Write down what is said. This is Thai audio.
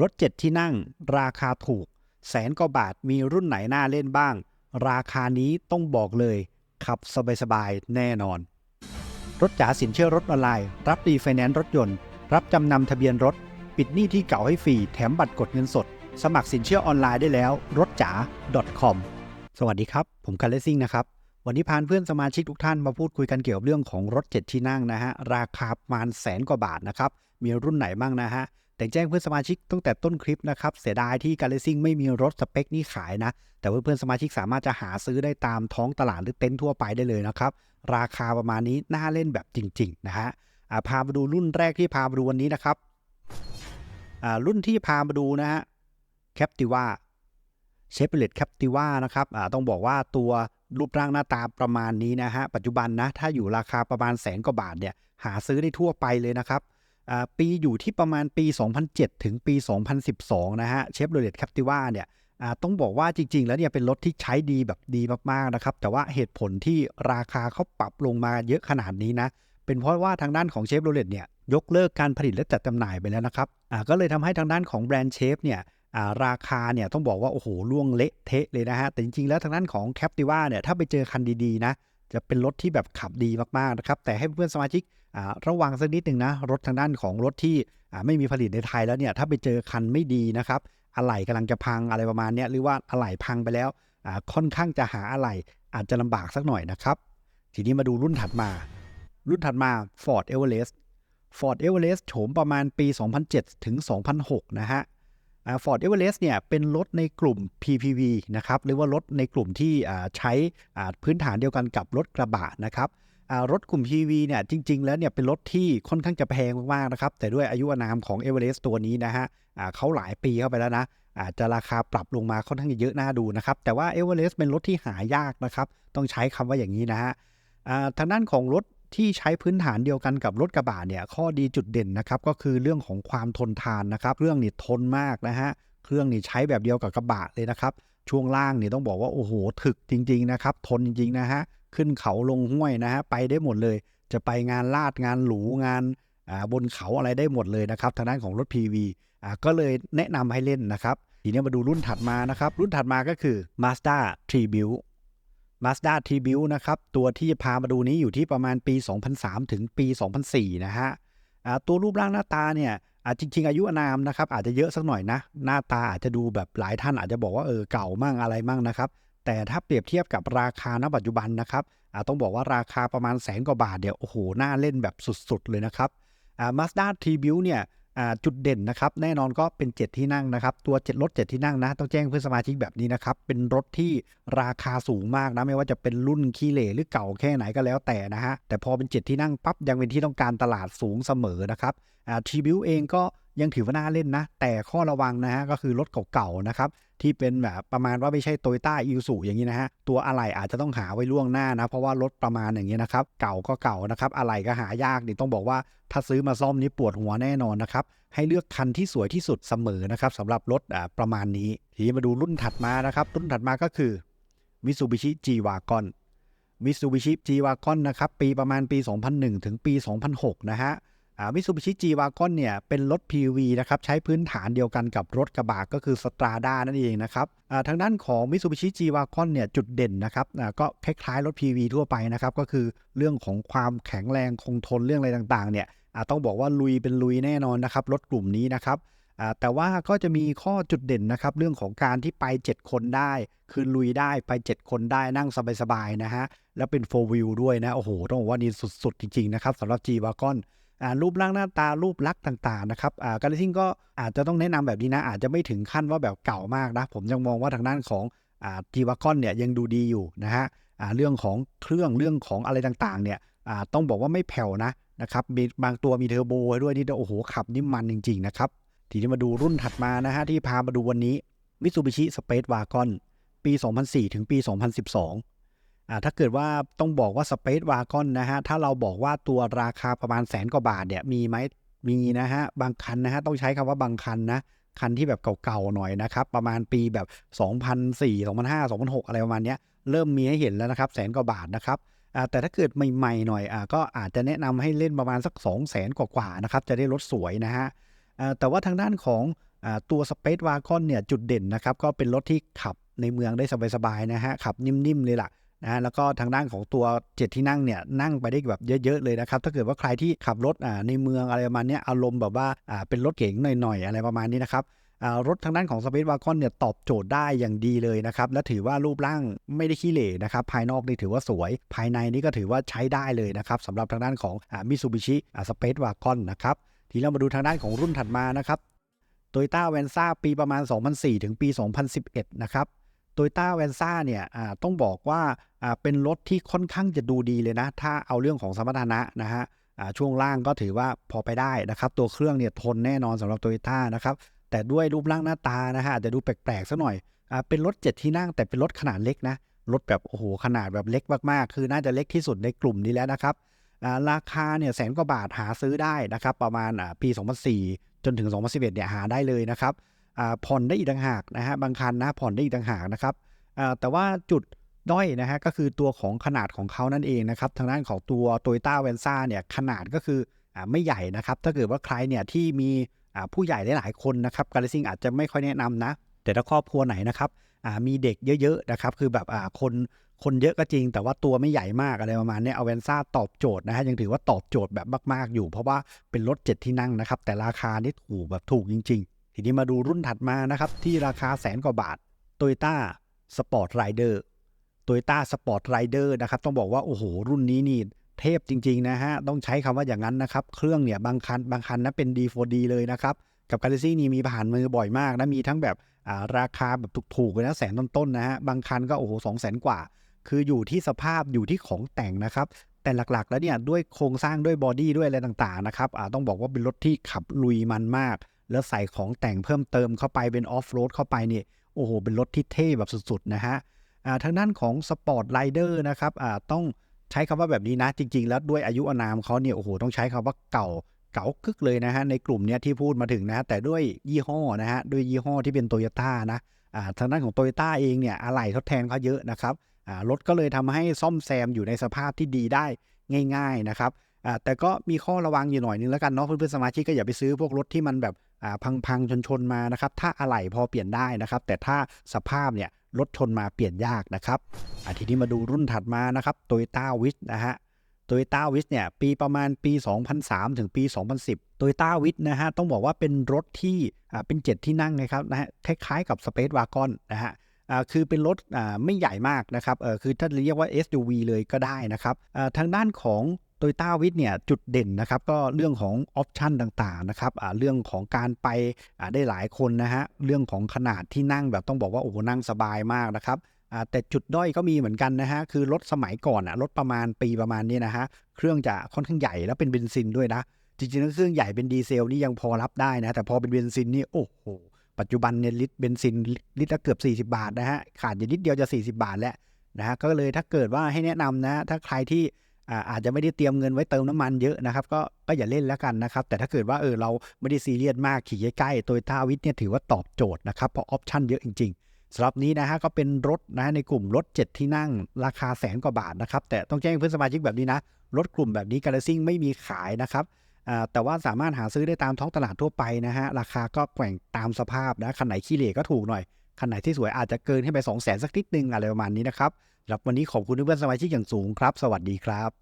รถ7ที่นั่ง ราคาถูก แสนกว่าบาทมีรุ่นไหนน่าเล่นบ้าง ราคานี้ต้องบอกเลย ขับสบายๆ แน่นอน รถจ๋าสินเชื่อรถออนไลน์ รับรีไฟแนนซ์รถยนต์ รับจำนำทะเบียนรถ ปิดหนี้ที่เก่าให้ฟรี แถมบัตรกดเงินสด สมัครสินเชื่อออนไลน์ได้แล้วรถจ๋า .com สวัสดีครับ ผมคันเลซิ่งนะครับ วันนี้พานเพื่อนสมาชิกทุกท่านมาพูดคุยกันเกี่ยวกับเรื่องของรถ7ที่นั่งนะฮะ ราคาประมาณแสนกว่าบาทนะครับ มีรุ่นไหนบ้างนะฮะ แต่แจ้งเพื่อนสมาชิกตั้งแต่ต้นคลิปนะครับเสียดายที่การเลซิ่งไม่มีรถสเปคนี้ขายนะ แต่เพื่อนๆสมาชิกสามารถจะหาซื้อได้ตามท้องตลาดหรือเต็นท์ทั่วไปได้เลยนะครับ ราคาประมาณนี้น่าเล่นแบบจริง ๆ นะฮะอ่าพามาดูรุ่นแรกที่พามาดูวันนี้นะครับอ่ารุ่นที่พามาดูนะฮะแคปติว่าเชฟเลตแคปติว่านะครับต้องบอกว่าตัวรูปร่างหน้าตาประมาณนี้นะฮะปัจจุบันนะถ้าอยู่ราคาประมาณแสนกว่าบาทเนี่ยหาซื้อได้ทั่วไปเลยนะครับ ปีอยู่ที่ประมาณปี 2007 ถึงปี 2012 นะฮะเชฟโรเลตแคปติว่าเนี่ยต้องบอกว่าจริง ๆ แล้วเนี่ยเป็นรถที่ใช้ดีแบบดีมากๆนะครับ แต่ว่าเหตุผลที่ราคาเขาปรับลงมาเยอะขนาดนี้นะ เป็นเพราะว่าทางด้านของเชฟโรเลตเนี่ยยกเลิกการผลิตและจัดจำหน่ายไปแล้วนะครับก็เลยทำให้ทางด้านของแบรนด์เชฟเนี่ยาราคาเนี่ยต้องบอกว่า โอ้โหล่วงเละเทะเลยนะฮะ แต่จริง ๆ แล้วทางด้านของแคปติว่าเนี่ยถ้าไปเจอคันดี ๆ นะ จะเป็นรถที่แบบขับดีมากๆนะครับ แต่ให้เพื่อนสมาชิกระวังสักนิดหนึ่งนะ รถทางด้านของรถที่ไม่มีผลิตในไทยแล้วเนี่ย ถ้าไปเจอคันไม่ดีนะครับ อะไหล่กำลังจะพังอะไรประมาณนี้หรือว่าอะไหล่พังไปแล้ว ค่อนข้างจะหาอะไหล่อาจจะลำบากสักหน่อยนะครับ ทีนี้มาดูรุ่นถัดมา รุ่นถัดมา Ford Everest Ford Everest โฉมประมาณปี 2007 ถึง 2006 นะฮะ ฟอ่า Ford Everest เนี่ยเป็นรถในกลุ่ม PPV นะครับหรือว่ารถในกลุ่มที่ใช้พื้นฐานเดียวกันกับรถกระบะนะครับรถกลุ่ม PV เนี่ยจริง ๆ แล้วเนี่ยเป็นรถที่ค่อนข้างจะแพงมากๆนะครับแต่ด้วยอายุอานามของ e v e r e s t ตัวนี้นะฮะเขาหลายปีเข้าไปแล้วนะอาจจะราคาปรับลงมาค่อนข้างจะเยอะน่าดูนะครับแต่ว่า e v e r e s t เป็นรถที่หายากนะครับต้องใช้คำว่าอย่างนี้นะฮะทางด้านของรถ ที่ใช้พื้นฐานเดียวกันกับรถกระบะเนี่ยข้อดีจุดเด่นนะครับก็คือเรื่องของความทนทานนะครับเครื่องนี่ทนมากนะฮะเครื่องนี่ใช้แบบเดียวกับกระบะเลยนะครับช่วงล่างนี่ต้องบอกว่าโอ้โหถึกจริง ๆนะครับ ทนจริงๆนะฮะขึ้นเขาลงห้วยนะฮะไปได้หมดเลย จะไปงานลาดงานหรูงานบนเขาอะไรได้หมดเลยนะครับทางด้านของรถ PV อ่าก็เลยแนะนำให้เล่นนะครับ ทีนี้มาดูรุ่นถัดมานะครับ รุ่นถัดมาก็คือ Mazda Tribute Mazda Tribute นะครับ ตัวที่จะพามาดูนี้อยู่ที่ประมาณปี 2003 ถึงปี 2004 นะฮะตัวรูปร่างหน้าตาเนี่ยจริง ๆ อายุอนามนะครับ อาจจะเยอะสักหน่อยนะ หน้าตาอาจจะดูแบบหลายท่านอาจจะบอกว่าเออเก่ามั่งอะไรมั่งนะครับ แต่ถ้าเปรียบเทียบกับราคาณปัจจุบันนะครับต้องบอกว่าราคาประมาณแสนกว่าบาทเดี๋ยวโอ้โหน่าเล่นแบบสุด ๆ เลยนะครับอ่า Mazda Tribute เนี่ย จุดเด่นนะครับ แน่นอนก็เป็น 7 ที่นั่งนะครับ ตัว7รถ7ที่นั่งนะ ต้องแจ้งเพื่อนสมาชิกแบบนี้นะครับ เป็นรถที่ราคาสูงมากนะ ไม่ว่าจะเป็นรุ่นขี้เหร่หรือเก่าแค่ไหนก็แล้วแต่นะฮะ แต่พอเป็น 7 ที่นั่งปั๊บยังเป็นที่ต้องการตลาดสูงเสมอนะครับทีบิวเองก็ยังถือว่าน่าเล่นนะ แต่ข้อระวังนะฮะก็คือรถเก่าๆนะครับ ที่เป็นแบบประมาณว่าไม่ใช่โตโยต้าอิวสุอย่างนี้นะฮะตัวอะไหล่อาจจะต้องหาไว้ล่วงหน้านะ เพราะว่ารถประมาณอย่างนี้นะครับเก่าก็เก่านะครับอะไหล่ก็หายากนี่ต้องบอกว่าถ้าซื้อมาซ่อมนี่ปวดหัวแน่นอนนะครับให้เลือกคันที่สวยที่สุดเสมอนะครับสำหรับรถประมาณนี้ ทีนี้มาดูรุ่นถัดมานะครับรุ่นถัดมาก็คือ Mitsubishi G-Wagon Mitsubishi G-Wagon นะครับปีประมาณปี 2001 ถึงปี 2006 นะฮะ มิ t ซูบิชิ G-Wagon เนี่ยเป็นรถ PV นะครับใช้พื้นฐานเดียวกันกับรถกระบะก็คือ Strada นั่นเองนะครับทางด้านของ Mitsubishi G-Wagon เนี่ยจุดเด่นนะครับก็คล้ายๆรถ PV ทั่วไปนะครับก็คือเรื่องของความแข็งแรงคงทนเรื่องอะไรต่างๆเนี่ยต้องบอกว่าลุยเป็นลุยแน่นอนนะครับรถกลุ่มนี้นะครับแต่ว่าก็จะมีข้อจุดเด่นนะครับเรื่องของการที่ไป 7 คนได้ คือลุยได้ไป 7 คนได้นั่งสบายๆนะฮะแล้วเป็น 4 wheel ด้วยนะโอ้โหต้องบอกว่านี่สุดๆ จริงๆนะครับสำหรับ G-Wagon อ่า รูปร่างหน้าตารูปลักษณ์ต่างๆนะครับอ่าการซิ่งก็อาจจะต้องแนะนำแบบนี้นะ อาจจะไม่ถึงขั้นว่าแบบเก่ามากนะ ผมยังมองว่าทางด้านของอ่าจีวากอนเนี่ยยังดูดีอยู่นะฮะเรื่องของเครื่องเรื่องของอะไรต่างๆเนี่ยต้องบอกว่าไม่แผ่วนะนะครับมีบางตัวมีเทอร์โบด้วยนี่โอ้โหขับนี่มันจริง ๆ นะครับ ทีนี้มาดูรุ่นถัดมานะฮะที่พามาดูวันนี้ Mitsubishi Space Wagon ปี 2004 ถึงปี 2012 อ่าถ้าเกิดว่าต้องบอกว่า Space Wagon นะฮะ ถ้าเราบอกว่าตัวราคาประมาณแสนกว่าบาทเนี่ยมีไหมมีนะฮะ บางคันนะฮะ ต้องใช้คำว่าบางคันนะ คันที่แบบเก่าๆหน่อยนะครับ ประมาณปีแบบ 2004 2005 2006 อะไรประมาณเนี้ยเริ่มมีให้เห็นแล้วนะครับ แสนกว่าบาทนะครับแต่ถ้าเกิดใหม่ๆหน่อยอก็อาจจะแนะนำให้เล่นประมาณสัก 2 0 0 0 0 0กว่าๆนะครับ จะได้รถสวยนะฮะแต่ว่าทางด้านของอตัว Space Wagon เนี่ยจุดเด่นนะครับ ก็เป็นรถที่ขับในเมืองได้สบายๆนะฮะขับนิ่มๆเลยล่ะ นะแล้วก็ทางด้านของตัวเจ็ดที่นั่งเนี่ยนั่งไปได้แบบเยอะๆเลยนะครับถ้าเกิดว่าใครที่ขับรถอ่าในเมืองอะไรประมาณนี้อารมณ์แบบว่าอ่าเป็นรถเก๋งหน่อยๆอะไรประมาณนี้นะครับรถทางด้านของ Space Wagon เนี่ยตอบโจทย์ได้อย่างดีเลยนะครับ และถือว่ารูปร่างไม่ได้ขี้เหร่นะครับภายนอกนี่ถือว่าสวย ภายในนี่ก็ถือว่าใช้ได้เลยนะครับสำหรับทางด้านของมิซูบิชิอ่า Space Wagon นะครับทีนี้เรามาดูทางด้านของรุ่นถัดมานะครับโตโยต้าแวนซ่าปีประมาณ 2004 ถึงปี 2011 นะครับ โตโยต้าแวนซ่าเนี่ยต้องบอกว่าเป็นรถที่ค่อนข้างจะดูดีเลยนะ ถ้าเอาเรื่องของสมรรถนะนะฮะช่วงล่างก็ถือว่าพอไปได้นะครับ ตัวเครื่องเนี่ยทนแน่นอนสำหรับโตโยต้านะครับ แต่ด้วยรูปร่างหน้าตานะฮะอาจจะดูแปลกๆสักหน่อยอเป็นรถ 7 ที่นั่งแต่เป็นรถขนาดเล็กนะ รถแบบโอ้โหขนาดแบบเล็กมากๆ คือน่าจะเล็กที่สุดในกลุ่มนี้แล้วนะครับ ราคาเนี่ยแสนกว่าบาทหาซื้อได้นะครับ ประมาณอ่าปี 2004 จนถึง 2011 เนี่ยหาได้เลยนะครับ ผ่อนได้อีกต่างหากนะฮะบางคันนะผ่อนได้อีกต่างหากนะครับแต่ว่าจุดด้อยนะฮะก็คือตัวของขนาดของเขานั่นเองนะครับทางด้านของตัว Toyota v e n z a เนี่ยขนาดก็คืออไม่ใหญ่นะครับถ้าเกิดว่าใครเนี่ยที่มีผู้ใหญ่หลายๆคนนะครับการซิ่งอาจจะไม่ค่อยแนะนำนะแต่ถ้าครอบครัวไหนนะครับมีเด็กเยอะๆนะครับคือแบบคนคนเยอะก็จริง แต่ว่าตัวไม่ใหญ่มากอะไรประมาณนี้เอาเวนซ่าตอบโจทย์นะฮะยังถือว่าตอบโจทย์แบบมาก ๆอยู่ เพราะว่าเป็นรถ7ที่นั่งนะครับแต่ราคานี่ถูกแบบถูกจริงๆ ทีนี้มาดูรุ่นถัดมานะครับ ที่ราคาแสนกว่าบาท Toyota Sport Rider Toyota Sport Rider นะครับ ต้องบอกว่า โอ้โห รุ่นนี้นี่เทพจริง ๆ นะฮะ ต้องใช้คำว่าอย่างนั้นนะครับ เครื่องเนี่ย บางคัน บางคันนะเป็น D4D เลยนะครับ กับ Galaxy นี่มีผ่านมือบ่อยมากนะ มีทั้งแบบราคาแบบถูกๆเลยนะแสนต้นๆนะฮะ บางคันก็โอ้โหสองแสนกว่า คืออยู่ที่สภาพอยู่ที่ของแต่งนะครับ แต่หลักๆ แล้วเนี่ยด้วยโครงสร้างด้วยบอดี้ด้วยอะไรต่างๆนะครับต้องบอกว่าเป็นรถที่ขับลุยมันมาก แล้วใส่ของแต่งเพิ่มเติมเข้าไปเป็นออฟโรดเข้าไปเนี่ยโอ้โห เป็นรถที่เท่แบบสุดๆนะฮะอ่าทางด้านของสปอร์ตไ i เดอร์นะครับอ่าต้องใช้คำว่าแบบนี้นะ จริง ๆ แล้วด้วยอายุอานามเขาเนี่ยโอ้โหต้องใช้คำว่าเก่าเก่ากึกเลยนะฮะในกลุ่มเนี้ยที่พูดมาถึงนะแต่ด้วยยี่ห้อนะฮะด้วยยี่ห้อที่เป็นโตโยต้านะอ่าทางด้านของโตโยต้าเองเนี่ยอะไหล่ทดแทนเขาเยอะนะครับอ่ารถก็เลยทำให้ซ่อมแซมอยู่ในสภาพที่ดีได้ง่าย ๆนะครับอ่าแต่ก็มีข้อระวังอยู่หน่อยนึงแล้วกันเนาะเพื่อนๆสมาชิกก็อย่าไปซื้อพวกรถที่มันแบบ พังๆชนๆมานะครับ ถ้าอะไหล่พอเปลี่ยนได้นะครับ แต่ถ้าสภาพเนี่ยรถชนมาเปลี่ยนยากนะครับอทีนี้มาดูรุ่นถัดมานะครับ Toyota w i s นะฮะ Toyota w i s เนี่ยปีประมาณปี 2003 ถึงปี 2010 Toyota w i s นะฮะต้องบอกว่าเป็นรถที่อ่าเป็น 7 ที่นั่งนะครับนะฮะคล้ายๆกับ Space Wagon นะฮะคือเป็นรถไม่ใหญ่มากนะครับคือถ้าเรียกว่า SUV เลยก็ได้นะครับทางด้านของ โตยต้าวิทเนี่ยจุดเด่นนะครับก็เรื่องของออปชันต่างๆนะครับเรื่องของการไปได้หลายคนนะฮะเรื่องของขนาดที่นั่งแบบต้องบอกว่าโอ้โหนั่งสบายมากนะครับแต่จุดด้อยก็มีเหมือนกันนะฮะคือรถสมัยก่อนอะรถประมาณปีประมาณนี้นะฮะเครื่องจะค่อนข้างใหญ่แล้วเป็นเบนซินด้วยนะจริงๆแล้วเครื่องใหญ่เป็นดีเซลนี่ยังพอรับได้นะแต่พอเป็นเบนซินนี่โอ้โหปัจจุบันเนี่ยลิตรเบนซินลิตรละเกือบ 40 บาทนะฮะขาดอยู่นิดเดียวจะ 40 บาทแล้วนะฮะก็เลยถ้าเกิดว่าให้แนะนำนะถ้าใครที่ อาจจะไม่ได้เตรียมเงินไว้เติมน้ำมันเยอะนะครับ ก็ก็อย่าเล่นแล้วกันนะครับ แต่ถ้าเกิดว่าเออเราไม่ได้ซีเรียสมากขี่ใกล้ๆโตโยต้าวิทเนี่ยถือว่าตอบโจทย์นะครับเพราะออปชั่นเยอะจริง ๆสำหรับนี้นะฮะก็เป็นรถนะในกลุ่มรถ 7 ที่นั่งราคาแสนกว่าบาทนะครับ แต่ต้องแจ้งเพื่อนสมาชิกแบบนี้นะ รถกลุ่มแบบนี้การซิ่งไม่มีขายนะครับแต่ว่าสามารถหาซื้อได้ตามท้องตลาดทั่วไปนะฮะราคาก็แกว่งตามสภาพนะคันไหนขี้เหร่ก็ถูกหน่อยคันไหนที่สวยอาจจะเกินให้ไป 2 0 0 0 0 0สักนิดนึงอะไรประมาณนี้นะครับสำหรับวันนี้ขอบคุณเพื่อนสมาชิกอย่างสูงครับ สวัสดีครับ